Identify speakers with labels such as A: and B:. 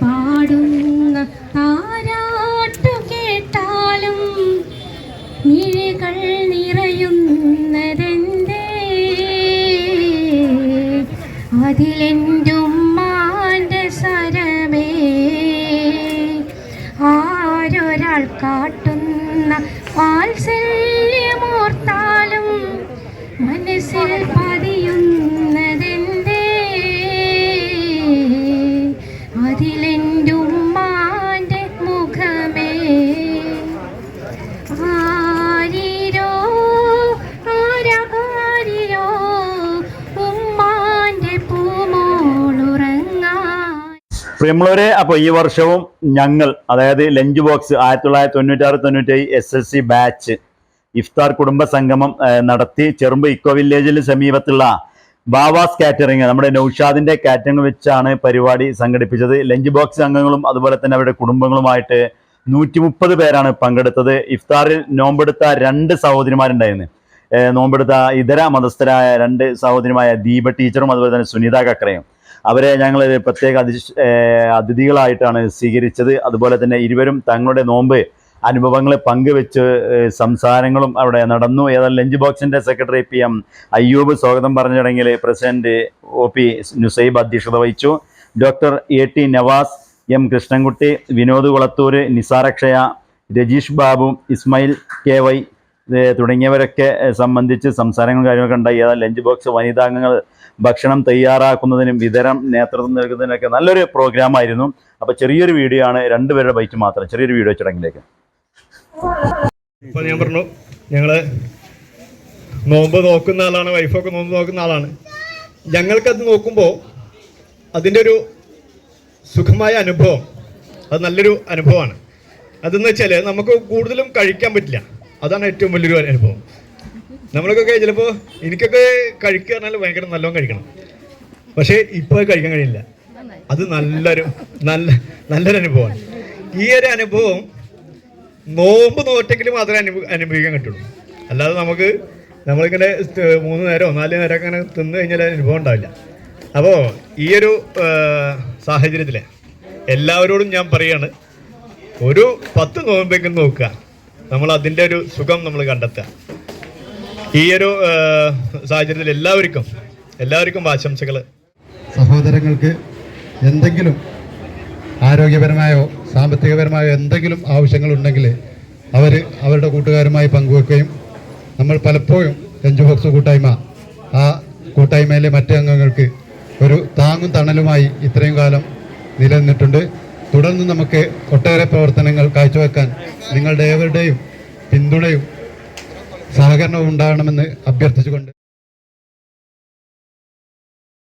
A: പാടുന്ന താരാട്ടു കേട്ടാലും മിഴികൾ നിറയുന്നതെന്തേ? അതിലെന്റുമ്മാന്റെ
B: പ്രിയമുള്ളവരെ അപ്പോൾ ഈ വർഷവും ഞങ്ങൾ അതായത് ലഞ്ച് ബോക്സ് ആയിരത്തി തൊള്ളായിരത്തി തൊണ്ണൂറ്റാറ് തൊണ്ണൂറ്റി എസ് എസ് സി ബാച്ച് ഇഫ്താർ കുടുംബ സംഗമം നടത്തി ചെറുമ്പ് ഇക്കോ വില്ലേജിന് സമീപത്തുള്ള ബാവാസ് കാറ്ററിംഗ് നമ്മുടെ നൌഷാദിന്റെ കാറ്ററിംഗ് വെച്ചാണ് പരിപാടി സംഘടിപ്പിച്ചത്. ലഞ്ച് ബോക്സ് അംഗങ്ങളും അതുപോലെ തന്നെ അവരുടെ കുടുംബങ്ങളുമായിട്ട് നൂറ്റി മുപ്പത് പേരാണ് പങ്കെടുത്തത്. ഇഫ്താറിൽ നോമ്പെടുത്ത രണ്ട് സഹോദരിമാരുണ്ടായിരുന്നു. നോമ്പെടുത്ത ഇതര മതസ്ഥരായ രണ്ട് സഹോദരിമാരായ ദീപ ടീച്ചറും അതുപോലെ തന്നെ സുനിത കക്രയും അവരെ ഞങ്ങൾ പ്രത്യേക അതി അതിഥികളായിട്ടാണ് സ്വീകരിച്ചത്. അതുപോലെ തന്നെ ഇരുവരും തങ്ങളുടെ നോമ്പ് അനുഭവങ്ങൾ പങ്കുവെച്ച് സംസാരങ്ങളും അവിടെ നടന്നു. ഏതായാലും ലഞ്ച് ബോക്സിന്റെ സെക്രട്ടറി പി എം അയ്യൂബ് സ്വാഗതം പറഞ്ഞ ചടങ്ങിൽ പ്രസിഡന്റ് ഒ പി നുസൈബ് അധ്യക്ഷത വഹിച്ചു. Doctor A T Navas M Krishnankutty Vinod Kulathur നിസാരക്ഷയ Rajeesh Babu Ismail K Y തുടങ്ങിയവരൊക്കെ സംബന്ധിച്ച് സംസാരങ്ങൾ കാര്യങ്ങളൊക്കെ ഉണ്ടായി. ഏതായാലും ലഞ്ച് ബോക്സ് വനിതാംഗങ്ങൾ ഭക്ഷണം തയ്യാറാക്കുന്നതിനും വിതരണം നേതൃത്വം നൽകുന്നതിനൊക്കെ നല്ലൊരു പ്രോഗ്രാം ആയിരുന്നു. അപ്പോൾ ചെറിയൊരു വീഡിയോ ആണ് രണ്ടുപേരുടെ ബൈറ്റ് മാത്രം. ചെറിയൊരു വീഡിയോ ചടങ്ങിലേക്ക്
C: ഞാൻ പറഞ്ഞു ഞങ്ങൾ നോമ്പ് നോക്കുന്ന ആളാണ് വൈഫൊക്കെ നോമ്പ് നോക്കുന്ന ആളാണ്. ഞങ്ങൾക്കത് നോക്കുമ്പോൾ അതിന്റെ ഒരു സുഖമായ അനുഭവം അത് നല്ലൊരു അനുഭവമാണ്. അതെന്ന് വെച്ചാൽ നമുക്ക് കൂടുതലും കഴിക്കാൻ പറ്റില്ല. അതാണ് ഏറ്റവും വലിയൊരു അനുഭവം. നമ്മൾക്കൊക്കെ ചിലപ്പോൾ എനിക്കൊക്കെ കഴിക്കുക പറഞ്ഞാൽ ഭയങ്കര നല്ലോണം കഴിക്കണം. പക്ഷേ ഇപ്പോൾ കഴിക്കാൻ കഴിയില്ല. അത് നല്ലൊരു നല്ല നല്ലൊരു അനുഭവമാണ് ഈ ഒരു അനുഭവം നോമ്പ് നോറ്റെങ്കിലും മാത്രമേ അനുഭവ അനുഭവിക്കാൻ കിട്ടുള്ളൂ അല്ലാതെ നമുക്ക് നമ്മളിങ്ങനെ മൂന്ന് നേരമോ നാല് നേരമൊക്കെ അങ്ങനെ തിന്നു കഴിഞ്ഞാൽ അനുഭവം ഉണ്ടാവില്ല. അപ്പോൾ ഈ ഒരു സാഹചര്യത്തിൽ എല്ലാവരോടും ഞാൻ പറയാണ് ഒരു പത്ത് നോമ്പെങ്കിലും നോക്കുക. നമ്മൾ അതിന്റെ ഒരു സുഖം നമ്മൾ കണ്ടെത്തുക. ഈ ഒരു സാഹചര്യത്തിൽ എല്ലാവർക്കും എല്ലാവർക്കും ആശംസകൾ
D: സഹോദരങ്ങൾക്ക് എന്തെങ്കിലും ആരോഗ്യപരമായോ സാമ്പത്തികപരമായോ എന്തെങ്കിലും ആവശ്യങ്ങളുണ്ടെങ്കിൽ അവർ അവരുടെ കൂട്ടുകാരുമായി പങ്കുവെക്കുകയും നമ്മൾ പലപ്പോഴും ലഞ്ച് ബോക്സ് കൂട്ടായ്മ ആ കൂട്ടായ്മയിലെ മറ്റ് അംഗങ്ങൾക്ക് ഒരു താങ്ങും തണലുമായി ഇത്രയും കാലം നിലനിന്നിട്ടുണ്ട്. തുടർന്ന് നമുക്ക് ഒട്ടേറെ പ്രവർത്തനങ്ങൾ കാഴ്ചവെക്കാൻ നിങ്ങളുടെ ഏവരുടെയും പിന്തുണയും സഹകരണവും ഉണ്ടാകണമെന്ന് അഭ്യർത്ഥിച്ചുകൊണ്ട്